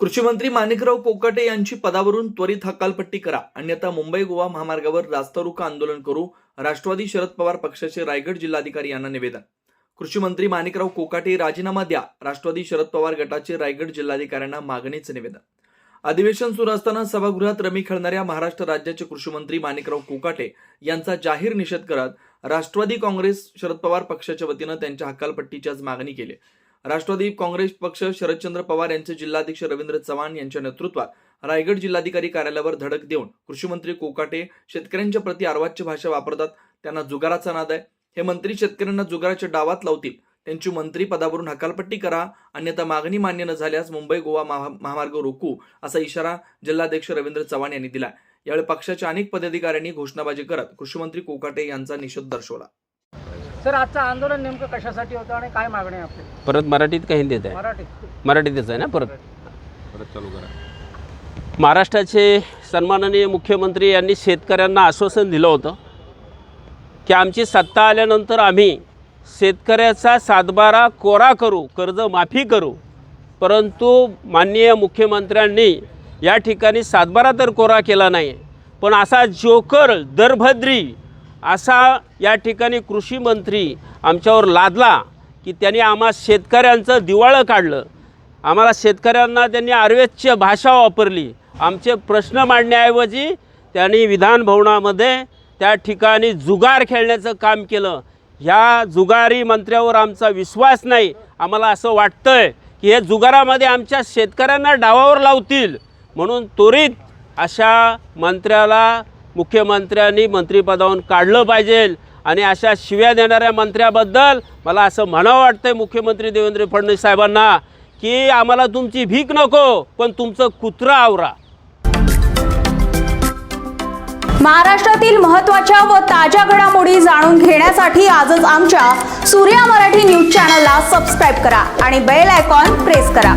कृषी मंत्री माणिकराव कोकाटे यांची पदावरून त्वरित हकालपट्टी करा. अन्यथा मुंबई गोवा महामार्गावर रास्तारोका आंदोलन करू राष्ट्रवादी शरद पवार पक्षाचे रायगड जिल्हाधिकारी यांना निवेदन. कृषी मंत्री माणिकराव कोकाटे राजीनामा द्या. राष्ट्रवादी शरद पवार गटाचे रायगड जिल्हाधिकाऱ्यांना मागणीचे निवेदन. अधिवेशन सुरू असताना सभागृहात रमी खेळणाऱ्या महाराष्ट्र राज्याचे कृषी मंत्री माणिकराव कोकाटे यांचा जाहीर निषेध करत राष्ट्रवादी काँग्रेस शरद पवार पक्षाच्या वतीनं त्यांच्या हकालपट्टीची आज मागणी केली. राष्ट्रवादी काँग्रेस पक्ष शरदचंद्र पवार यांचे जिल्हाध्यक्ष रवींद्र चव्हाण यांच्या नेतृत्वात रायगड जिल्हाधिकारी कार्यालयावर धडक देऊन कृषीमंत्री कोकाटे शेतकऱ्यांच्या प्रति अर्वाच्य भाषा वापरतात. त्यांना जुगाराचा नाद आहे. हे मंत्री शेतकऱ्यांना जुगाराच्या डावात लावतील. त्यांची मंत्री पदावरून हकालपट्टी करा. अन्यथा मागणी मान्य न झाल्यास मुंबई गोवा महामार्ग रोखू असा इशारा जिल्हाध्यक्ष रवींद्र चव्हाण यांनी दिला यावेळी पक्षाच्या अनेक पदाधिकाऱ्यांनी घोषणाबाजी करत कृषीमंत्री कोकाटे यांचा निषेध दर्शवला. सर आजचं आंदोलन नेमकं कशासाठी होतं आणि काय मागणी आहे आपली? परत मराठीत का हिंदीत आहे? मराठीत. मराठीतच आहे ना परत? महाराष्ट्राचे सन्माननीय मुख्यमंत्री यांनी शेतकऱ्यांना आश्वासन दिलं होतं की आमची सत्ता आल्यानंतर आम्ही शेतकऱ्याचा सातबारा कोरा करू कर्जमाफी करू. परंतु माननीय मुख्यमंत्र्यांनी या ठिकाणी सातबारा तर कोरा केला नाही पण असा जोकर दरभद्री असा या ठिकाणी कृषी मंत्री आमच्यावर लादला की त्यांनी आम्हा शेतकऱ्यांचं दिवाळं काढलं. आम्हाला शेतकऱ्यांना त्यांनी आर्वेच्य भाषा वापरली. आमचे प्रश्न मांडण्याऐवजी त्यांनी विधानभवनामध्ये त्या ठिकाणी जुगार खेळण्याचं काम केलं. ह्या जुगारी मंत्र्यावर आमचा विश्वास नाही. आम्हाला असं वाटतं आहे की हे जुगारामध्ये आमच्या शेतकऱ्यांना डावावर लावतील. म्हणून त्वरित अशा मंत्र्याला मुख्यमंत्र्यांनी मंत्रिपदावरून काढलं पाहिजे. आणि अशा शिव्या देणाऱ्या मंत्र्याबद्दल मला असं म्हणावं वाटतंय मुख्यमंत्री देवेंद्र फडणवीस साहेबांना की आम्हाला तुमची भीक नको पण तुमचं कुत्रा आवरा. महाराष्ट्रातील महत्त्वाच्या व ताज्या घडामोडी जाणून घेण्यासाठी आजच आमच्या सूर्या मराठी न्यूज चॅनलला सबस्क्राईब करा आणि बेल आयकॉन प्रेस करा.